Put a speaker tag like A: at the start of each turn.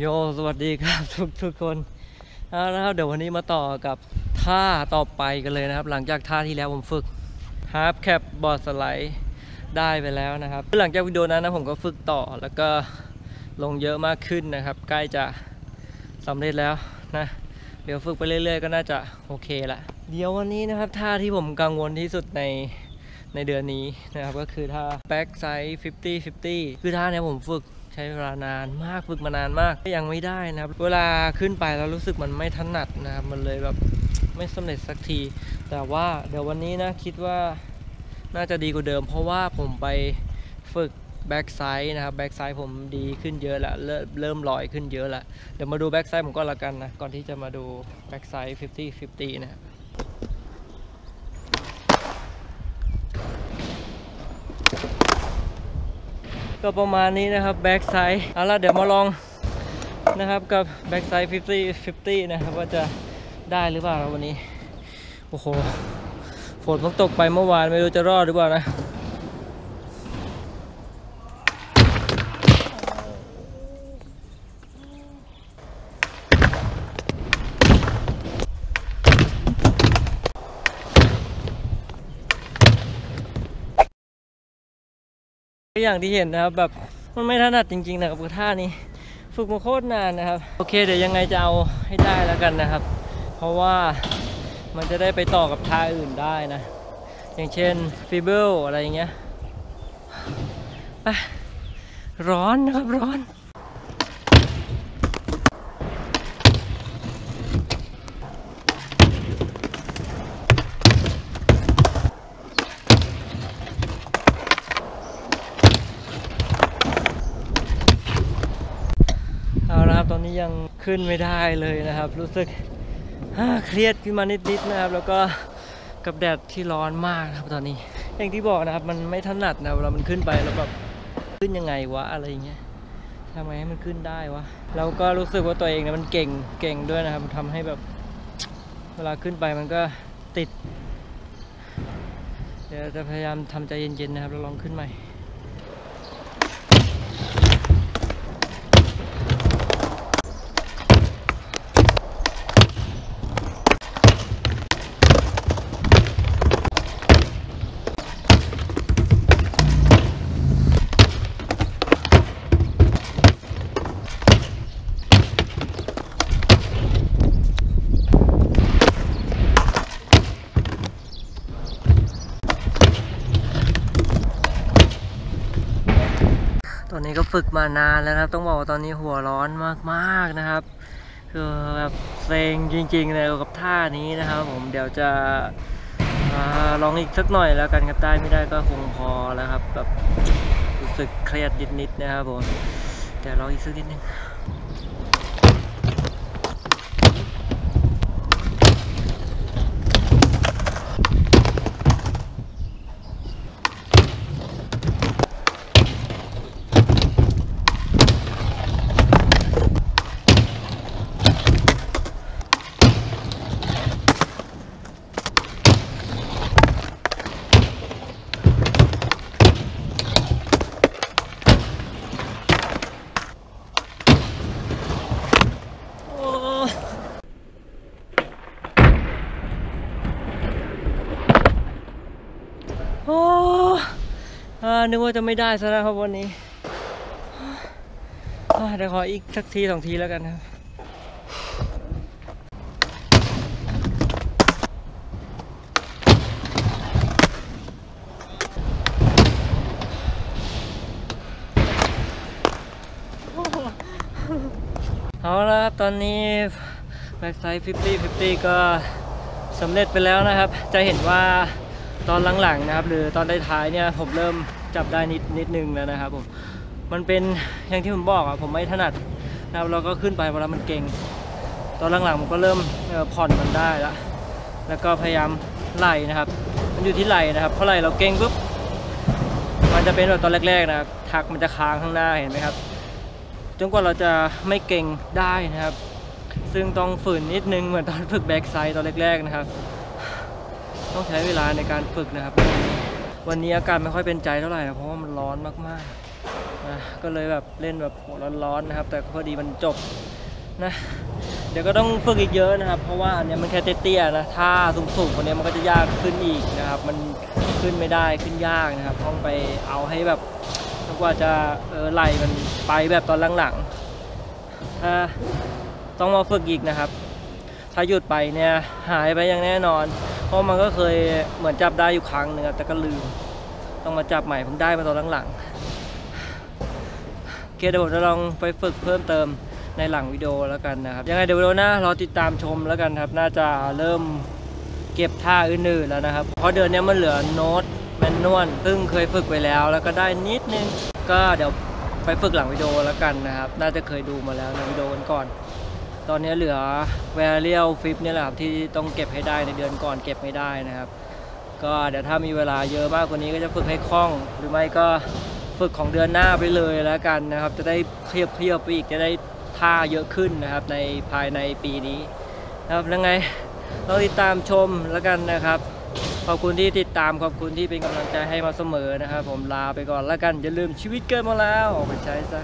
A: โยสวัสดีครับทุกทุกคนเอาละครับเดี๋ยววันนี้มาต่อกับท่าต่อไปกันเลยนะครับ หลังจากท่าที่แล้วผมฝึกฮาร์ปแคปบอร์ดสไลด์ได้ไปแล้วนะครับหลังจากวิดีโอนั้นนะผมก็ฝึกต่อแล้วก็ลงเยอะมากขึ้นนะครับ ใกล้จะสำเร็จแล้วนะเดี๋ยวฝึกไปเรื่อย ๆ ก็น่าจะโอเคละเดี๋ยววันนี้นะครับท่าที่ผมกังวลที่สุดในในเดือนนี้นะครับก็คือท่า back side 50 50 คือท่าเนี้ยผมฝึก ใช้เวลานานมากฝึกมานานมากก็ยังไม่ได้นะครับ เวลาขึ้นไปแล้วรู้สึกมันไม่ถนัดนะครับมันเลยแบบไม่สำเร็จสักที แต่ว่าเดี๋ยววันนี้นะคิดว่าน่าจะดีกว่าเดิม เพราะว่าผมไปฝึกแบ็กไซด์นะครับแบ็กไซด์ผมดีขึ้นเยอะแล้วเริ่มลอยขึ้นเยอะแล้วเดี๋ยวมาดูแบ็กไซด์ผมก็แล้วกันนะก่อนที่จะมาดูแบ็กไซด์50 50 นะครับ ก็ประมาณนี้นะครับแบ็กไซด์เอาละเดี๋ยวมาลองนะครับกับแบ็กไซด์50 50 นะครับ ว่าจะได้หรือเปล่าวันนี้ โอ้โหฝนเพิ่งตกไปเมื่อวานไม่รู้จะรอดหรือเปล่านะ อย่างที่เห็นนะครับแบบมันไม่ถนัดจริงๆนะครับกับท่านี้ ฝึกมาโคตรนานนะครับ โอเคเดี๋ยวยังไงจะเอาให้ได้แล้วกันนะครับ เพราะว่ามันจะได้ไปต่อกับท่าอื่นได้นะ อย่างเช่นฟิเบิลอะไรอย่างเงี้ยไปร้อนนะครับร้อน เอาละครับตอ นี้ยังขึ้นไม่ได้เลยนะครับ รู้สึกเครียดขึ้นมานิดๆนะครับ แล้วก็กับแดดที่ร้อนมากนะครับตอนนี้ อย่างที่บอกนะครับ มันไม่ถนัดนะเวลามันขึ้นไปแล้วแบบขึ้นยังไงวะอะไรอย่างเงี้ยทำไมให้มันขึ้นได้วะแล้วก็รู้สึกว่าตัวเองเนี่ยมันเก่งเก่งด้วยนะครับทำให้แบบเวลาขึ้นไปมันก็ติด เดี๋ยวจะพยายามทำใจเย็นๆนะครับแล้วลองขึ้นใหม่ ตอนนี้ก็ฝึกมานานแล้วนะครับ ต้องบอกว่าตอนนี้หัวร้อนมากๆนะครับ คือแบบเซ็งจริงๆเลยกับท่านี้นะครับ ผมเดี๋ยวจะอลองอีกสักหน่อยแล้วกันครับได้ไม่ได้ก็คงพอแล้วครับแบบรู้สึกเครียดนิดๆนะครับผมแต่ลองอีกสักนิดนึง โอ้โอ้อ่า นึกว่าจะไม่ได้ซะนะครับวันนี้อ่าเดี๋ยวขออีกสักทีสองทีแล้วกันครับเอาละครับ ตอนนี้แบ็กไซด์50 50 ก็สำเร็จไปแล้วนะครับ จะเห็นว่าตอนหลังๆนะครับ หรือตอนท้ายๆเนี่ยผมเริ่ม จับได้นิดนิดนึงแล้วนะครับผมมันเป็นอย่างที่ผมบอกอะผมไม่ถนัดนะครับเราก็ขึ้นไปเวลามันเก่ง ตอนหลังๆผมก็เริ่มผ่อนมันได้ล้วแล้วก็พยายามไหลนะครับ มันอยู่ที่ไหลนะครับเพราะไหลเราเก่งปุ๊บมันจะเป็นแบบตอนแรกๆนะครับทักมันจะค้างข้างหน้าเห็นไหมครับจนกว่าเราจะไม่เก่งได้นะครับ ซึ่งต้องฝืนนิดนึงเหมือนตอนฝึกแบ็กไซด์ตอนแรกๆนะครับ ต้องใช้เวลาในการฝึกนะครับ วันนี้อากาศไม่ค่อยเป็นใจเท่าไหร่นะเพราะว่ามันร้อนมากๆนะก็เลยแบบเล่นแบบร้อนๆนะครับ แต่พอดีมันจบนะเดี๋ยวก็ต้องฝึกอีกเยอะนะครับ เพราะว่าอันเนี้ยมันแค่เตี้ยๆนะถ้าสูงๆกว่านี้มันก็จะยากขึ้นอีกนะครับ มันขึ้นไม่ได้ขึ้นยากนะครับต้องไปเอาให้แบบกว่าจะเออไหลมันไปแบบตอนหลังๆถ้าต้องมาฝึกอีกนะครับ ถ้าหยุดไปเนี่ยหายไปอย่างแน่นอน เพราะมันก็เคยเหมือนจับได้อยู่ครั้งหนึ่งแต่ก็ลืม ต้องมาจับใหม่เพิ่งได้มาตอนหลังๆโอเคเดี๋ยวผมจะลองไปฝึกเพิ่มเติมในหลังวิดีโอแล้วกันนะครับ ยังไงเดี๋ยววิดีโอหน้ารอติดตามชมแล้วกันครับ น่าจะเริ่มเก็บท่าอื่นๆแล้วนะครับ เพราะเดือนนี้มันเหลือโน้ตแมนนวลซึ่งเคยฝึกไปแล้ว แล้วก็ได้นิดนึง ก็เดี๋ยวไปฝึกหลังวิดีโอแล้วกันนะครับ น่าจะเคยดูมาแล้วในวิดีโอกันก่อน ตอนนี้เหลือ varial flip เนี่ยแหละครับที่ต้องเก็บให้ได้ในเดือนก่อนเก็บไม่ได้นะครับ ก็เดี๋ยวถ้ามีเวลาเยอะมากกว่านี้ก็จะฝึกให้คล่อง หรือไม่ก็ฝึกของเดือนหน้าไปเลยแล้วกันนะครับ จะได้เคลียบเคลียบไปอีกจะได้ท่าเยอะขึ้นนะครับในภายในปีนี้นะครับยังไงเราติดตามชมแล้วกันนะครับ ขอบคุณที่ติดตามขอบคุณที่เป็นกำลังใจให้มาเสมอนะครับ ผมลาไปก่อนแล้วกันอย่าลืมชีวิตเกินมาแล้วออกไปใช้ซะ